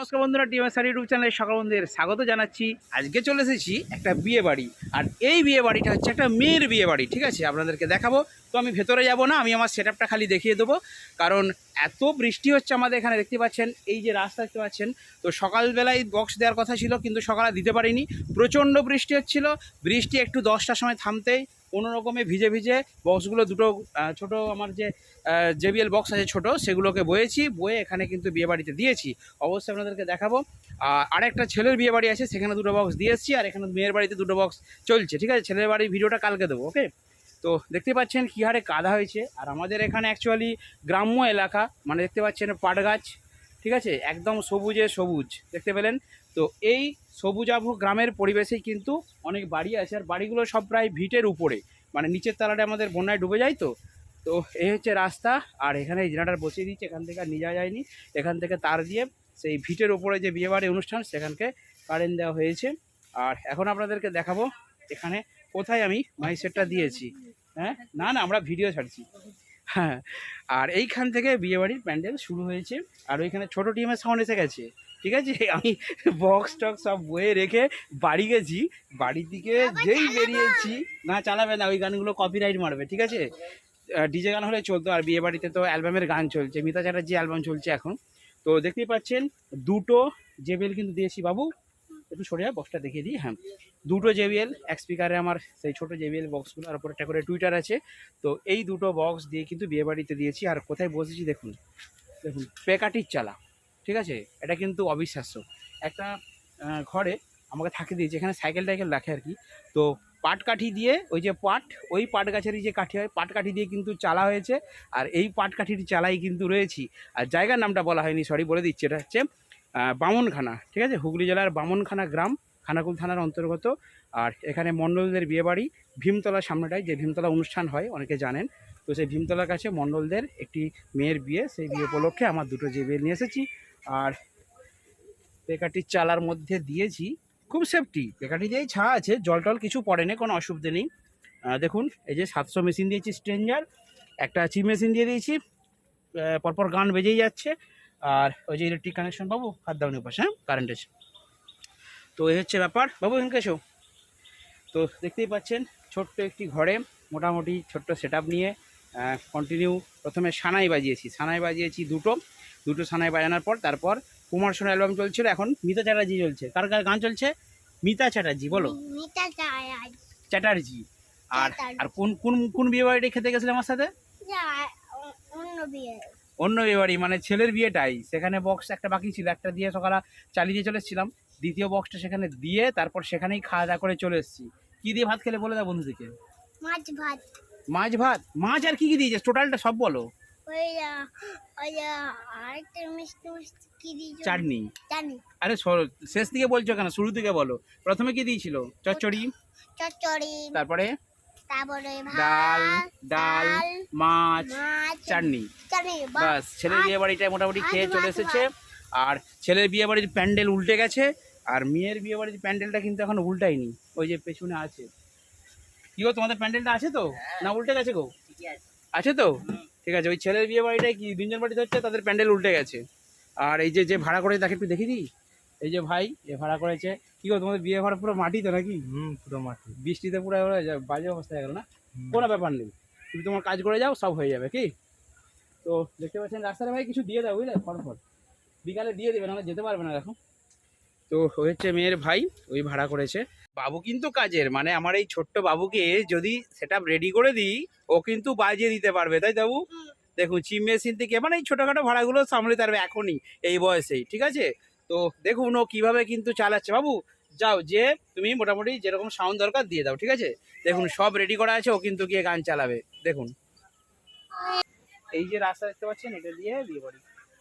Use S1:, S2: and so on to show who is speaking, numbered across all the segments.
S1: নমস্কার বন্ধুরা টিএমএসআর ইউটিউব চ্যানেলে সকল বন্ধুদের স্বাগত জানাচ্ছি। আজকে চলে এসেছি একটা বিয়ে বাড়ি। আর এই বিয়ে বাড়িটা হচ্ছে একটা মেয়ের বিয়ে বাড়ি, ঠিক আছে? আপনাদেরকে দেখাবো। তো আমি ভেতরে যাব না, আমি আমার সেট খালি দেখিয়ে দেবো। কারণ এত বৃষ্টি হচ্ছে আমাদের এখানে, দেখতে পাচ্ছেন? এই যে রাস্তা দেখতে পাচ্ছেন? তো সকালবেলায় বক্স দেওয়ার কথা ছিল, কিন্তু সকালে দিতে পারিনি। প্রচণ্ড বৃষ্টি হচ্ছিল। বৃষ্টি একটু দশটার সময় থামতেই কোনো রকমে ভিজে ভিজে বক্সগুলো দুটো ছোট আমার যে জেবিএল বক্স আছে ছোট, সেগুলোকে বয়েছি, বয়ে এখানে কিন্তু বিয়ে বাড়িতে দিয়েছি। অবশ্যই আপনাদেরকে দেখাবো। আর আরেকটা ছেলের বিয়ে বাড়ি আছে, সেখানে দুটো বক্স দিয়ে এসেছি, আর এখানে মেয়ের বাড়িতে দুটো বক্স চলছে। ঠিক আছে, ছেলের বাড়ির ভিডিওটা কালকে দেবো ওকে তো দেখতে পাচ্ছেন কী হারে কাদা হয়েছে। আর আমাদের এখানে অ্যাকচুয়ালি গ্রাম্য এলাকা মানে দেখতে পাচ্ছেন পাট গাছ ঠিক আছে? একদম সবুজে সবুজ, দেখতে পেলেন? তো এই সবুজাভ গ্রামের পরিবেশেই কিন্তু অনেক বাড়ি আছে, আর বাড়িগুলো সব প্রায় ভিটের উপরে। মানে নিচের তলাটা আমাদের বন্যায় ডুবে যায় তো? তো এই হচ্ছে রাস্তা, আর এখানে জেনারেটার বসিয়ে দিচ্ছে এখান থেকে আর নিয়ে যাওয়া যায়নি। এখান থেকে তার দিয়ে সেই ভিটের ওপরে যে বিয়েবাড়ি অনুষ্ঠান, সেখানকে কারেন্ট দেওয়া হয়েছে। আর এখন আপনাদেরকে দেখাবো এখানে কোথায় আমি মাইসেটটা দিয়েছি। হ্যাঁ? না না, আমরা ভিডিও ছাড়ছি। হ্যাঁ আর এইখান থেকে বিয়েবাড়ির প্যান্ডেল শুরু হয়েছে, আর ওইখানে ছোটো টিমের সাউন্ড এসে গেছে। ঠিক আছে? আমি বক্স টক্স সব বয়ে রেখে বাড়ি গেছি। বাড়ির দিকে যেই বেরিয়েছি না চালাবে না ওই গানগুলো কপিরাইট মারবে ঠিক আছে? ডিজে গান হলে চলতো আর বিয়ে বাড়িতে তো অ্যালবামের গান চলছে মিতা চ্যাটার্জি অ্যালবাম চলছে এখন। তো দেখতেই পাচ্ছেন দুটো জেবিএল কিন্তু দিয়েছি বাবু। একটু সরে যা বক্সটা দেখিয়ে দিই হ্যাঁ। দুটো জেবিএল এক স্পিকারে আমার সেই ছোটো জেবিএল বক্সগুলো আর উপরে একটা করে টুইটার আছে। তো এই দুটো বক্স দিয়ে কিন্তু বিয়ে বাড়িতে দিয়েছি আর কোথায় বসেছি দেখুন। দেখুন পেকাটির চালা ঠিক আছে? এটা কিন্তু অবিশ্বাস্য। একটা ঘরে আমাকে থাকে দিয়েছে এখানে সাইকেল টাইকেল রাখে আর কি, তো পাট কাঠি দিয়ে ওই যে পাট, ওই পাট গাছেরই যে কাঠি হয়, পাট কাঠি দিয়ে কিন্তু চালা হয়েছে আর এই পাট কাঠির চালাই কিন্তু রয়েছি। আর জায়গার নামটা বলা হয়নি সরি বলে দিচ্ছি। এটা হচ্ছে বামনখানা, ঠিক আছে? হুগলি জেলার বামনখানা গ্রাম, খানাকুল থানার অন্তর্গত। আর এখানে মণ্ডলদের বিয়েবাড়ি ভীমতলার সামনেটায়, যে ভীমতলা অনুষ্ঠান হয়, অনেকে জানেন। তো সেই ভীমতলার কাছে মণ্ডলদের একটি মেয়ের বিয়ে, সেই বিয়ে উপলক্ষে আমার দুটো বিয়ে নিয়ে এসেছি। আর পেকাটির চালার মধ্যে দিয়েছি খুব সেফটি পেকাটি দিয়েই ছাড়া আছে, জল টল কিছু পড়েনি কোনো অসুবিধে নেই। দেখুন, এই যে সাতশো মেশিন দিয়েছি স্ট্রেঞ্জার একটা চিপ মেশিন দিয়ে দিয়েছি পরপর গান বেজেই যাচ্ছে। আর ওই যে ইলেকট্রিক কানেকশন পাবো হাত দাউনের পাশে হ্যাঁ? কারেন্ট আছে। তো এই হচ্ছে ব্যাপার। বাবু এসো। তো দেখতেই পাচ্ছেন, ছোট্ট একটি ঘরে, মোটামুটি ছোট্ট সেট নিয়ে কন্টিনিউ প্রথমে সানাই বাজিয়েছি। সানাই বাজিয়েছি দুটো। দুটো সানাই বাজানোর পর তারপর কুমার সোনা অ্যালবাম চলছিল। এখন মিতা চ্যাটার্জি চলছে। কার কার গান চলছে? মিতা চ্যাটার্জি বলো। চ্যাটার্জি। আর আর কোন কোন কোন বিয়ে বাড়িটা খেতে গেছিলে আমার সাথে?
S2: অন্য বিয়ে।
S1: অন্য বিয়ে বাড়ি মানে ছেলের বিয়েটাই। সেখানে বক্স একটা বাকি ছিল। একটা দিয়ে সকালে চালিয়ে দিয়ে চলে এসেছিলাম। দ্বিতীয় বক্সটা সেখানে দিয়ে তারপর সেখানেই খাওয়া দাওয়া করে চলে এসেছি। কী দিয়ে ভাত খেলে বলে দাও বন্ধুদেরকে।
S2: মাছ ভাত।
S1: মাছ ভাত? মাছ আর কি কি দিয়েছে টোটালটা সব বলো। চাটনি। আরে শেষ দিকে বলছো কেন? শুরু থেকে বলো। প্রথমে কি দিয়েছিল? চচ্চড়ি?
S2: চচ্চড়ি।
S1: তারপরে?
S2: তারপরে
S1: ডাল ডাল মাছ চাটনি।
S2: চাটনি
S1: বাস। ছেলের বিয়ে বাড়িটা মোটামুটি খেয়ে চলে এসেছে। আর ছেলের বিয়ে বাড়ির প্যান্ডেল উল্টে গেছে। আর মেয়ের বিয়ে বাড়ির প্যান্ডেলটা কিন্তু এখন উল্টায়নি। ওই যে পেছনে আছে। কি গো তোমাদের প্যান্ডেলটা আছে তো? না উল্টে গেছে গো? আছে। তো? ঠিক আছে ওই ছেলের বিয়ে বাড়িটাই কি তিনজন বাড়িতে হচ্ছে তাদের প্যান্ডেল উল্টে গেছে। আর এই যে যে ভাড়া করেছে তাকে একটু দেখি দিই। এই যে ভাই এ ভাড়া করেছে। কি গো তোমাদের বিয়ে ভাড়া পুরো মাটি তো নাকি?
S3: হুম পুরো মাটি।
S1: বৃষ্টিতে পুরো বাজে অবস্থা হয়ে গেল না? কোনো ব্যাপার নেই। তুমি তোমার কাজ করে যাও সব হয়ে যাবে কি? তো দেখতে পাচ্ছেন রাস্তায় ভাই কিছু দিয়ে দাও বুঝলে? ফটফট। বিকালে দিয়ে দেবে নাহলে যেতে পারবে না দেখো। তো ওই হচ্ছে মেয়ের ভাই ওই ভাড়া করেছে। বাবু কিন্তু কাজের। মানে আমার এই ছোট্ট বাবুকে যদি সেটা রেডি করে দিই ও কিন্তু বাজিয়ে দিতে পারবে তাই বাবু? দেখুন চিম মেশিন থেকে মানে এই ছোটোখাটো ভাড়াগুলো সামলে পারবে এখনই এই বয়সেই ঠিক আছে? তো দেখুন ও কীভাবে কিন্তু চালাচ্ছে। বাবু যাও যে তুমি মোটামুটি যেরকম সাউন্ড দরকার দিয়ে দাও ঠিক আছে? দেখুন সব রেডি করা আছে ও কিন্তু গিয়ে গান চালাবে। দেখুন। এই যে রাস্তা দেখতে পাচ্ছেন এটা দিয়ে বিয়ে বাড়ি।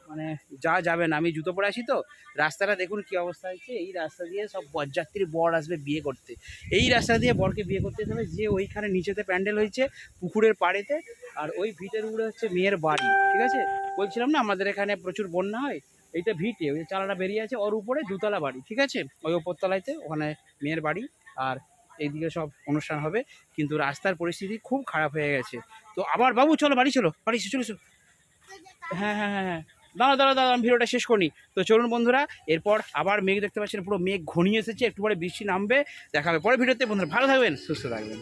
S1: মানে যা যাবে না। আমি জুতো পরে আসি তো। রাস্তাটা দেখুন কি অবস্থা হচ্ছে এই রাস্তা দিয়ে সব বরযাত্রী বর আসবে বিয়ে করতে। এই রাস্তা দিয়ে বরকে বিয়ে করতে যাবে যে ওইখানে নিচেতে প্যান্ডেল হয়েছে পুকুরের পাড়েতে আর ওই ভিটের উপরে হচ্ছে মেয়ের বাড়ি, ঠিক আছে? বলছিলাম না, আমাদের এখানে প্রচুর বন্যা হয়। এইটা ভিটে, ওই চালাটা বেরিয়ে আছে ওর উপরে দুতলা বাড়ি, ঠিক আছে? ওই ওপরতলাইতে ওখানে মেয়ের বাড়ি আর এইদিকে সব অনুষ্ঠান হবে। কিন্তু রাস্তার পরিস্থিতি খুব খারাপ হয়ে গেছে। তো আবার বাবু, চলো বাড়ি চলো। বাড়ি, চলো চলো হ্যাঁ হ্যাঁ হ্যাঁ হ্যাঁ। দাঁড়া দাঁড়া দাঁড়া, আমি ভিডিওটা শেষ করি তো চলুন বন্ধুরা, এরপর আবার মেঘ দেখতে পাচ্ছেন, পুরো মেঘ ঘনিয়ে এসেছে, একটু পরে বৃষ্টি নামবে দেখা হবে পরে ভিডিওতে। বন্ধুরা, ভালো থাকবেন, সুস্থ থাকবেন।